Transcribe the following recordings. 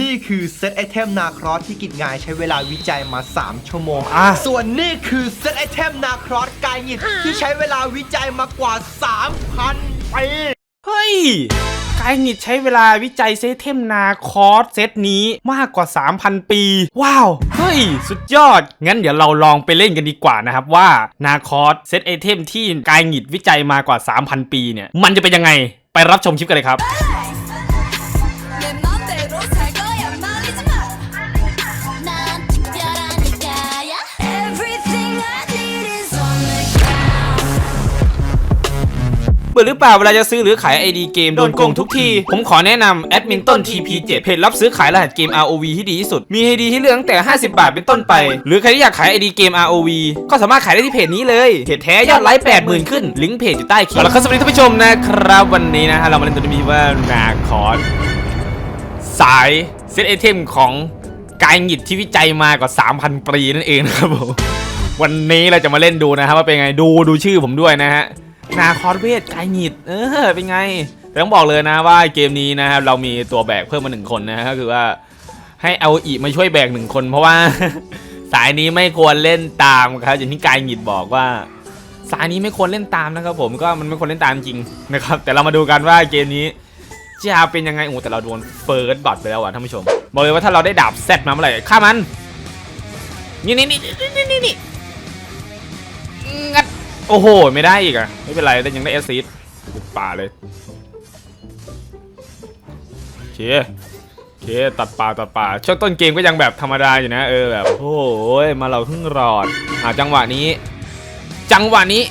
นี่คือเซตไอเทมนาครอสที่กิจงายใช้เวลาวิจัยมา 3 ชั่วโมง อะ ส่วนนี่คือเซตไอเทมนาครอสกายหงิดที่ใช้เวลาวิจัยมากว่า 3,000 ปี เฮ้ยกายหงิดใช้เวลาวิจัยเซตเทมนาคอร์สเซตนี้มากกว่า 3,000 ปี ว้าว เฮ้ย สุดยอด งั้นเดี๋ยวเราลองไปเล่นกันดีกว่านะครับว่านาคอร์สเซตไอเทมที่กายหงิดวิจัยมากว่า 3,000 ปีเนี่ย มันจะเป็นยังไง ไปรับชมคลิปกันเลยครับ เบื่อหรือเปล่าเวลาจะซื้อหรือขาย ID เกมโดนโกงทุกทีผมขอแนะนำแอดมินต้น TP7 เพจรับซื้อขายรหัสเกม ROV ที่ดีที่สุด มี ID ที่เลือกตั้งแต่ 50 บาทเป็นต้นไป หรือใครที่อยากขาย ID เกม ROV ก็สามารถขายได้ที่เพจนี้เลยเพจแท้ยอดไลค์80,000 ขึ้น ลิงก์เพจอยู่ใต้คลิปแล้วก็สวัสดีท่านผู้ชมนะครับวันนี้นะฮะเรามาเล่นตัวนี้มีชื่อว่านาคอสสายเซตไอเทมของกายหงิดที่วิจัยมากว่า 3,000 ปีนั่นเองนะครับผมวันนี้เราจะมาเล่นดูนะครับว่าเป็นไงดูดูชื่อผมด้วยนะฮะ นาคอสเวทกายหงิด เออ เป็นไง แต่ต้องบอกเลยนะว่าเกมนี้นะครับเรามีตัวแบกเพิ่มมาหนึ่งคนนะก็คือว่าให้เอาอีมาช่วยแบกหนึ่งคน เพราะว่า สายนี้ไม่ควรเล่นตามครับอย่างที่กายหงิดบอกว่า สายนี้ไม่ควรเล่นตามนะครับ ผมก็มันไม่ควรเล่นตามจริงนะครับ แต่เรามาดูกันว่าเกมนี้จะเป็นยังไงโอ้แต่เราโดนเฟิร์สบัตไปแล้วอะท่านผู้ชม บอกเลยว่าถ้าเราได้ดาบเซตมาเมื่อไหร่ฆ่ามัน นี่นี่นี่นี่นี่ โอ้โห ไม่ได้อีกอะไม่เป็นไรแต่ยังได้แอสซิสป่าเลยโอเคโอเคตัดป่าตัดป่าช่วงต้นเกมก็ยังแบบธรรมดาอยู่นะเออแบบโอ้โหมาเราเพิ่งรอดอ่าจังหวะนี้ จังหวะนี้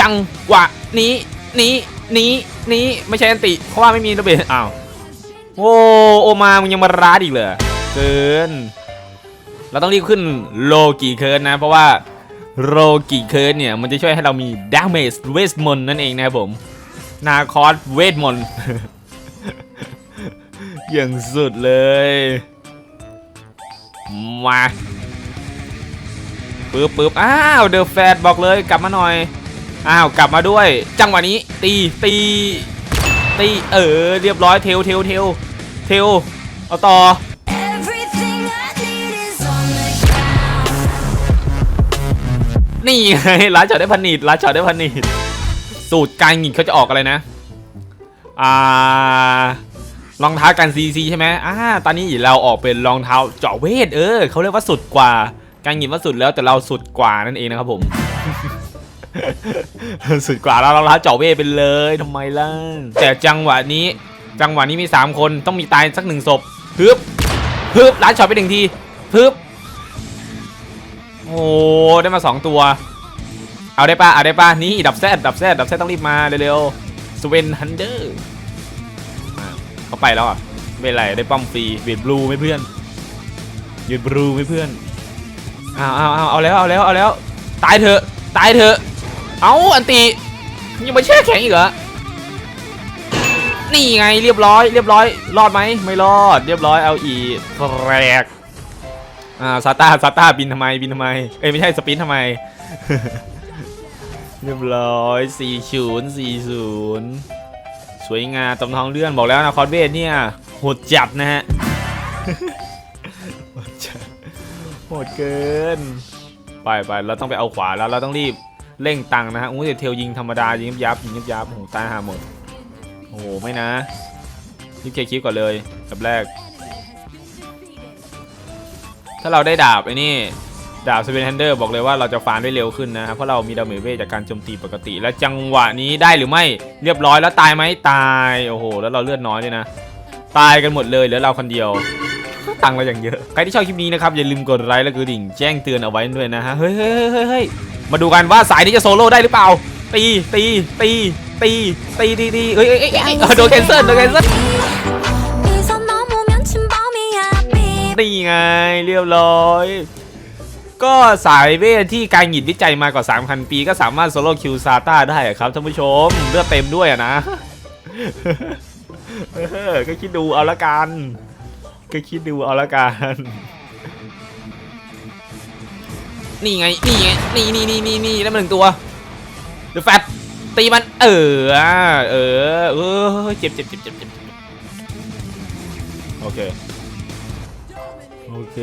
จังหวะนี้นี้นี้นี้ไม่ใช่อันติ เพราะว่าไม่มีระเบิดอ้าวโอ้โอมามึงยังมาร้าดอีกเลยเกินเราต้องรีบขึ้นโลกีเคิร์นนะ เพราะว่า โรกิเคิร์ดเนี่ย มันจะช่วยให้เรามีดาเมจเวสมนนั่นเองนะครับผม นาคอสเวทมนต์อย่างสุดเลย มาปึ๊บปึ๊บอ้าว เดอะแฟดบอกเลยกลับมาหน่อย อ้าว กลับมาด้วย จังหวะนี้ ตีตีตีเออ เรียบร้อยเทลเทลเทลเทลเอาต่อ นี่ไงร้านจอดได้พันนิดร้านจอดได้พันนิดสูตรการหงิดเขาจะออกอะไรนะ อ่ารองเท้ากันซีซีใช่ไหมอ่าตอนนี้เราออกเป็นรองเท้าเจาะเวทเออเขาเรียกว่าสุดกว่า การหงิดว่าสุดแล้วแต่เราสุดกว่านั่นเองนะครับผม สุดกว่าเรารองเท้าเจาะเวทไปเลยทำไมล่ะแต่จังหวะนี้ จังหวะนี้มี 3 คนต้องมีตายสักหนึ่งศพฮึบฮึบร้านช็อตไปหนึ่งทีฮึบ โอ้ได้มา 2 ตัว เอาได้ปะเอาได้ปะนี่ดับแซดดับแซดดับแซดต้องรีบมาเร็วๆสเวนฮันเดอร์เขาไปแล้วอะไม่เป็นไรได้ป้อมฟรีเบียดบลูไม่เพื่อนเบียดบลูไม่เพื่อนเอาเอาเอาเอาแล้วเอาแล้วเอาแล้วตายเถอะตายเถอะเอาอันตียังมาแช่แข็งอีกเหรอนี่ไงเรียบร้อย เรียบร้อย รอดไหมไม่รอด เรียบร้อยเอาอีกแรก อ่าซาต้าซาต้าบินทำไมบินทำไม เอ้ยไม่ใช่สปินทำไม เรียบร้อยสี่ศูนย์สี่ศูนย์สวยงามตำทองเลื่อนบอกแล้วนะคอสเวทเนี่ยโหดจัดนะฮะโหดจัดโหดเกิน ไปไปเราต้องไปเอาขวาแล้วเราต้องรีบเร่งตังนะฮะอู้ยเทลยิงธรรมดายิงยับยับยิงยับยับโอ้โหตายหาหมดโอ้โหไม่นะรีบเคลียร์คลิปก่อนเลยแบบแรก ถ้าเราได้ดาบไอ้นี่ดาบสเปนแฮนเดอร์บอกเลยว่าเราจะฟาร์มได้เร็วขึ้นนะครับเพราะเรามีดาเมจเวทจากการโจมตีปกติ และจังหวะนี้ได้หรือไม่เรียบร้อยแล้วตายไหมตายโอ้โห แล้วเราเลือดน้อยเลยนะ ตายกันหมดเลยเหลือเราคนเดียวตังเราอย่างเยอะใครที่ชอบคลิปนี้นะครับอย่าลืมกดไลค์และกระดิ่งแจ้งเตือนเอาไว้ด้วยนะฮะเฮ้ยเฮ้ยเฮ้ยเฮ้ยมาดูกันว่าสายนี้จะโซโล่ได้หรือเปล่า ตีตีตีตีตีตีตีเอ้ยเอ้ยเอ้ยเอ้ยเอ้ยโดนแคนเซิลโดนแคนเซิล นี่ไงเรียบร้อย ก็สายเวทที่การหยิดวิจัยมากว่า 3,000 ปี ก็สามารถโซโล่คิวซาต้าได้อะครับท่านผู้ชมเลือดเต็มด้วยนะก็คิดดูเอาละกันก็คิดดูเอาละกันนี่ไง นี่ไง นี่นี่นี่นี่นี่แล้วมันหนึ่งตัวเดอะแฟตตีมัน เออ เออ เออ เจ็บเจ็บเจ็บเจ็บเจ็บโอเค โอเค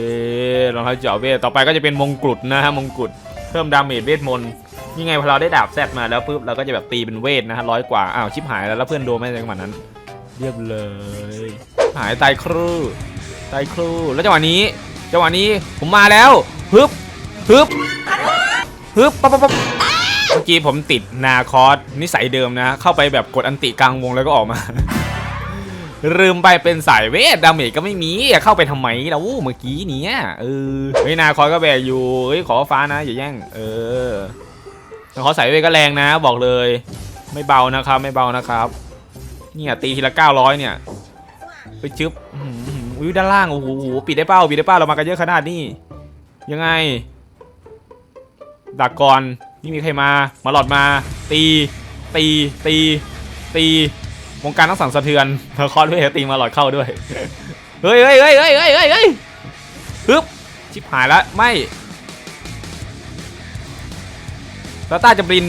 รองเท้าเจาะเวทต่อไปก็จะเป็นมงกุฎนะฮะมงกุฎเพิ่มดาเมจเวทมนต์นี่ไงพอเราได้ดาบแซดมาแล้วปุ๊บเราก็จะแบบตีเป็นเวทนะฮะร้อยกว่าอ้าวชิบหายแล้วแล้วเพื่อนโดนไหมในจังหวะนั้น เรียบเลย หายตายครูตายครูแล้วจังหวะนี้จังหวะนี้ผมมาแล้วฮึบฮึบฮึบปั๊บปั๊บปั๊บเมื่อกี้ผมติดนาคอสนิสัยเดิมนะ เข้าไปแบบกดอันติกลางวงแล้วก็ออกมา ลืมไปเป็นสายเวทดาเมจก็ไม่มีเข้าไปทำไมแล้วเมื่อกี้เนี้ยเออเฮ้ยนาคอยก็แบกอยู่เฮ้ยขอฟ้านะอย่าแย่งเออนาคอสายเวทก็แรงนะ บอกเลย ไม่เบานะครับไม่เบานะครับเนี่ยตีทีละ900เนี่ยไปจึ๊บอื้อหืออุ้ยด้านล่างโอ้โหปิดได้เป้าปิดได้เป้าเรามากันเยอะขนาดนี้ยังไงดักก่อนนี่มีใครมามาหลอดมา ตีตีตีตี วงการต้องสั่นสะเทือนเธอคอสเวทตีมาหลอดเข้าด้วยเฮ้ยเฮ้ยเฮ้ยเฮ้ยเฮ้ยเฮ้ยฮึบชิบหายแล้วไม่ตาต้าจะบิน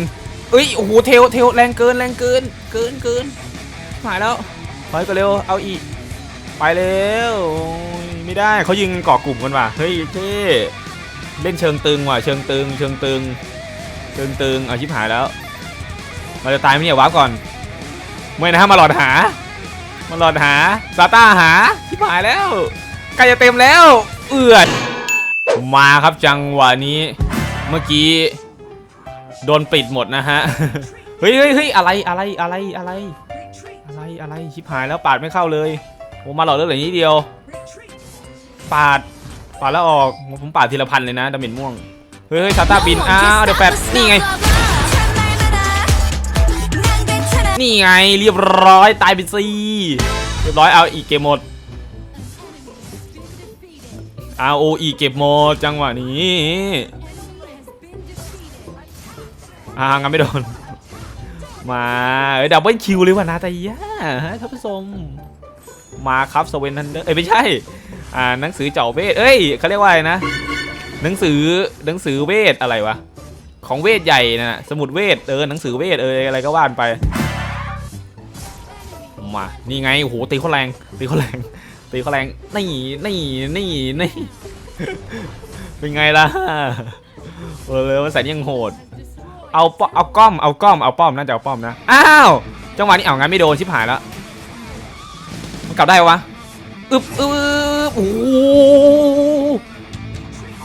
เอ้ยโอ้โหเทลเทลแรงเกินแรงเกินเกินเกินหายแล้วถอยก็เร็วเอาอีกไปเร็วไม่ได้เขายิงเกาะกลุ่มกันว่ะเฮ้ยเท่เล่นเชิงตึงว่ะเชิงตึงเชิงตึงเชิงตึงเอาชิบหายแล้ว เราจะตายไหมเนี่ยวาร์ปก่อน ไม่นะมาหลอดหามาหลอดหาซาต้าหาชิบหายแล้วใกล้จะเต็มแล้ว เอือดมาครับจังหวะนี้เมื่อกี้ โดนปิดหมดนะฮะเฮ้ยเฮ้ยเฮ้ยอะไรอะไรอะไรอะไร อะไรอะไรชิบหายแล้วปาดไม่เข้าเลยผมมาหลอดเลือดเหลือนิดเดียว ปาดปาดแล้วออกผมปาดทีละพันเลยนะดาเมจม่วงเฮ้ยเฮ้ยซาต้าบินอ้าวเดี๋ยวแปดนี่ไง นี่ไงเรียบร้อยตายไปสิเรียบร้อยเอาอีกเกมหมด ROE เก็บหมดจังหวะนี้อ่างั้นไม่โดนมาเอ้ดับเบิลคิวเลยว่ะนาตายาท่านผู้ชมมาครับสเวนทันเดอร์เอ้ยไม่ใช่อ่าหนังสือเจ้าเวทเอ้ยเขาเรียกว่าอะไรนะ หนังสือหนังสือเวทอะไรวะของเวทใหญ่นะสมุดเวทเออหนังสือเวทเอออะไรก็ว่านไป มา นี่ไงโหตีเขาแรง ตีเขาแรง ตีเขาแรง นี่ นี่ นี่ นี่ เป็นไงล่ะเออเลยว่าใส่ยังโหด เอาปเอาก้อม เอาก้อม เอาป้อม น่าจะเอาป้อมนะ อ้าว จังหวะนี้เอางั้นไม่โดนชิบหายแล้ว มันกลับได้วะอึบอึบอึบโอ้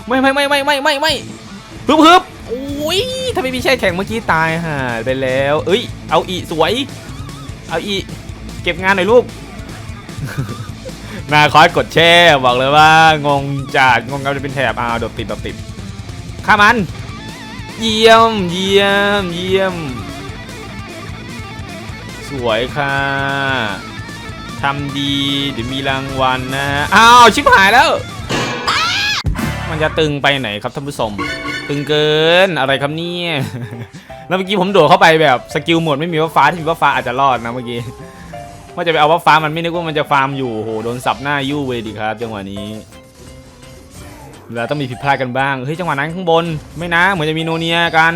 ไม่ไม่ไม่ไม่ไม่ไม่ไม่ฮึบฮึบโอ้ยถ้าไม่มีแช่แข็งเมื่อกี้ตายห่าไปแล้ว เอ้ย เอาอีสวย เอาอี เก็บงานหน่อยลูก นาคอยกดแช่บอกเลยว่างงจัดงงกันจะเป็นแถบอ้าวโดดติดโดดติดฆ่ามัน เยี่ยมเยี่ยมเยี่ยม สวยค่ะทำดีเดี๋ยวมีรางวัลนะฮะอ้าวชิบหายแล้ว มันจะตึงไปไหนครับท่านผู้ชมตึงเกินอะไรครับเนี่ยแล้วเมื่อกี้ผมโดดเข้าไปแบบสกิลหมดไม่มีว่าฟ้าที่มีว่าฟ้าอาจจะรอดนะเมื่อกี้ ว่าจะไปเอาว่าฟ้ามันไม่นึกว่ามันจะฟาร์มอยู่โหโดนสับหน้ายู่เลยดิครับจังหวะนี้แล้วต้องมีผิดพลาดกันบ้างเฮ้ยจังหวะนั้นข้างบนไม่นะเหมือนจะมีโนเนียกัน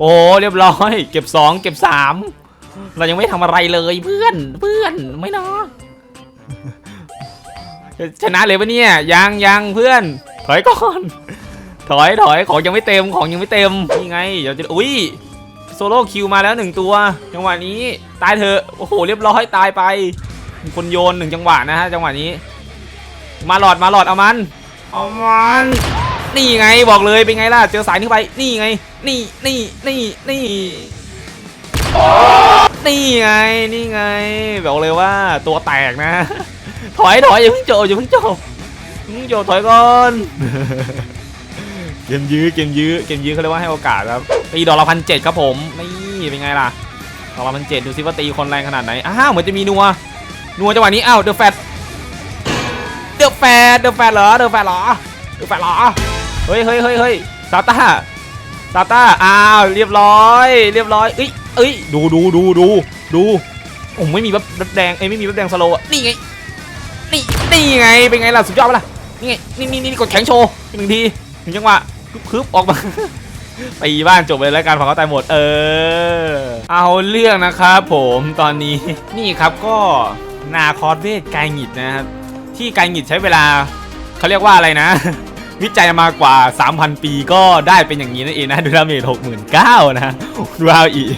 โอ้เรียบร้อย เก็บสองเก็บสามเรายังไม่ทำอะไรเลยเพื่อนเพื่อนไม่นาะชนะเลยปะเนี่ยยังยังเพื่อน ถอยก่อน ถอยถอยของยังไม่เต็มของยังไม่เต็มนี่ไงเดี๋ยวจะอุ้ย โซโล่คิวมาแล้วหนึ่งตัว จังหวะนี้ตายเถอะโอ้โหเรียบร้อยตายไปมีคนโยนหนึ่งจังหวะนะฮะจังหวะนี้ มาหลอดมาหลอดเอามันเอามันนี่ไงบอกเลยเป็นไงล่ะเจอสายนี้ไป นี่ไง นี่นี่นี่นี่นี่ไงนี่ไงบอกเลยว่าตัวแตกนะ ถอยถอยอย่าเพิ่งจบอย่าเพิ่งจบอย่าเพิ่งจบถอยก่อน เกมยื้อเกมยื้อเกมยื้อเขาเรียกว่าให้โอกาสครับตีดอกละพันเจ็ดครับผมนี่เป็นไงล่ะดอกละพันเจ็ดดูซิว่าตีคนแรงขนาดไหนอ้าวเหมือนจะมีนัวนัวจังหวะนี้อ้าวเดอะแฟตเดอะแฟตเดอะแฟตเหรอเดอะแฟตเหรอเดอะแฟตเหรอเฮ้ยเฮ้ยเฮ้ยเฮ้ยซาต้าซาต้าอ้าวเรียบร้อย เรียบร้อยเอ้ยเอ้ยดูดูดูดูดูโอ้ไม่มีแบบแดงเอ้ยไม่มีแบบแดงสโลว์นี่ไงนี่นี่ไงเป็นไงล่ะสุดยอดปะล่ะนี่ไงนี่นี่นี่กดแข็งโชว์หนึ่งทีถึงจังหวะ คึบออกมาตีบ้านจบเลยแล้วกันของเขาตายหมด เออ เอาเรื่องนะครับผมตอนนี้นี่ครับก็นาคอสเวทไกายหงิดนะครับที่ไกายหงิดใช้เวลาเขาเรียกว่าอะไรนะ วิจัยมากว่า 3,000 ปีก็ได้เป็นอย่างนี้นั่นเองนะดูดาเมจ69,000นะดูเอาอีก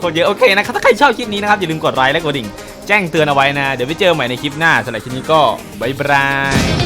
คนเยอะโอเคนะครับถ้าใครชอบคลิปนี้นะครับอย่าลืมกดไลค์และกดดิ่ง แจ้งเตือนเอาไว้นะ เดี๋ยวไปเจอใหม่ในคลิปหน้าสำหรับคลิปนี้ก็บายบาย